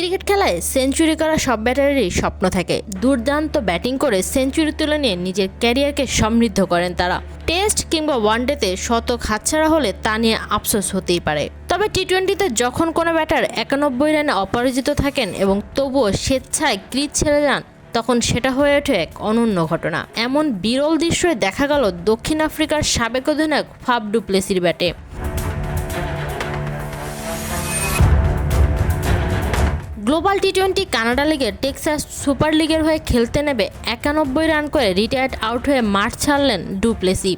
Cricket খেলায় century করা সব ব্যাটারেরই স্বপ্ন থাকে। দুর্দান্ত ব্যাটিং করে সেঞ্চুরি তুলে নিয়ে নিজের ক্যারিয়ারকে সমৃদ্ধ করেন তারা। টেস্ট কিংবা ওয়ানডেতে শতক হাতছাড়া হলে তা নিয়ে আফসোস হতেই পারে। তবে টি টোয়েন্টিতে যখন কোনো ব্যাটার একানব্বই রানে অপরাজিত থাকেন এবং তবুও স্বেচ্ছায় ক্রিজ ছেড়ে যান, তখন সেটা হয়ে ওঠে এক অনন্য ঘটনা। এমন বিরল দৃশ্যই দেখা গেল দক্ষিণ আফ্রিকার সাবেক অধিনায়ক ফাব ডুপ্লেসির ব্যাটে। গ্লোবাল টি টোয়েন্টি কানাডা লিগের টেক্সাস সুপার লিগের হয়ে খেলতে নেবে একানব্বই রান করে রিটায়ার্ড আউট হয়ে মাঠ ছাড়লেন ডুপ্লেসি।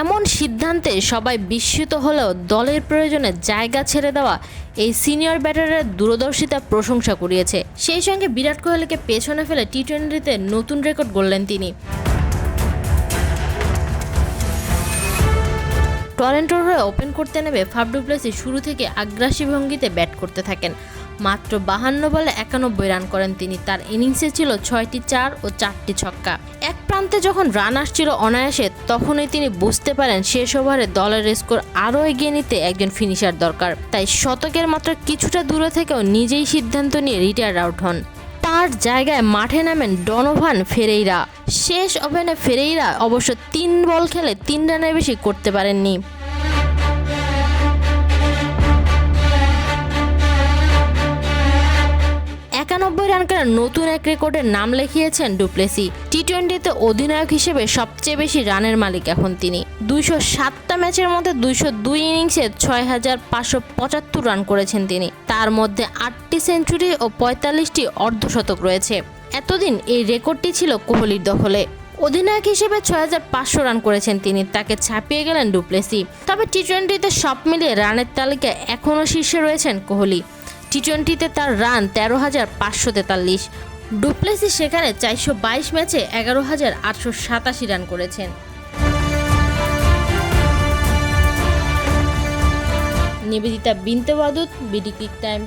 এমন সিদ্ধান্তে সবাই বিস্মিত হলেও দলের প্রয়োজনে জায়গা ছেড়ে দেওয়া এই সিনিয়র ব্যাটারের দূরদর্শিতা প্রশংসা কুড়িয়েছে। সেই সঙ্গে বিরাট কোহলিকে পেছনে ফেলে টি টোয়েন্টিতে নতুন রেকর্ড গড়লেন তিনি। টরেন্টোর হয়ে ওপেন করতে নেমে ফাফ ডুপ্লেসি শুরু থেকে আগ্রাসী ভঙ্গিতে ব্যাট করতে থাকেন। মাত্র বাহান্ন বলে একানব্বই রান করেন তিনি। তার ইনিংসে ছিল ছয়টি চার ও চারটি ছক্কা। এক প্রান্তে যখন রান আসছিল অনায়াসে, তখনই তিনি বুঝতে পারেন শেষ ওভারে দলের স্কোর আরও এগিয়ে নিতে একজন ফিনিশার দরকার। তাই শতকের মাত্র কিছুটা দূরে থেকেও নিজেই সিদ্ধান্ত নিয়ে রিটায়ার আউট হন। তার জায়গায় মাঠে নামেন ডনোভান ফেরেইরা। শেষ ওভেনে ফেরেইরা অবশ্য তিন বল খেলে তিন রানের বেশি করতে পারেননি। করে নতুন এক রেকর্ডের নাম লিখিয়েছেন ডুপ্লেসি। টি টোয়েন্টিতে অধিনায়ক হিসেবে সবচেয়ে বেশি রানের মালিক এখন তিনি। দুইশো সাতটা ম্যাচের মধ্যে দুইশো দুই ইনিংসে ছয় হাজার পাঁচশো পঁচাত্তর রান করেছেন তিনি। তার মধ্যে আটটি সেঞ্চুরি ও পঁয়তাল্লিশটি অর্ধশতক রয়েছে। এতদিন এই রেকর্ডটি ছিল কোহলির দখলে। অধিনায়ক হিসেবে ছয় হাজার পাঁচশো রান করেছেন তিনি, তাকে ছাপিয়ে গেলেন ডুপ্লেসি। তবে টি টোয়েন্টিতে সব মিলিয়ে রানের তালিকায় এখনও শীর্ষে রয়েছেন কোহলি। টি টোয়েন্টিতে তার রান তেরো হাজার পাঁচশো তেতাল্লিশ। ডুপ্লেসি সেখানে চারশো বাইশ ম্যাচে এগারো হাজার আটশো সাতাশি রান করেছেন। Nibedita Binte Badut BD click time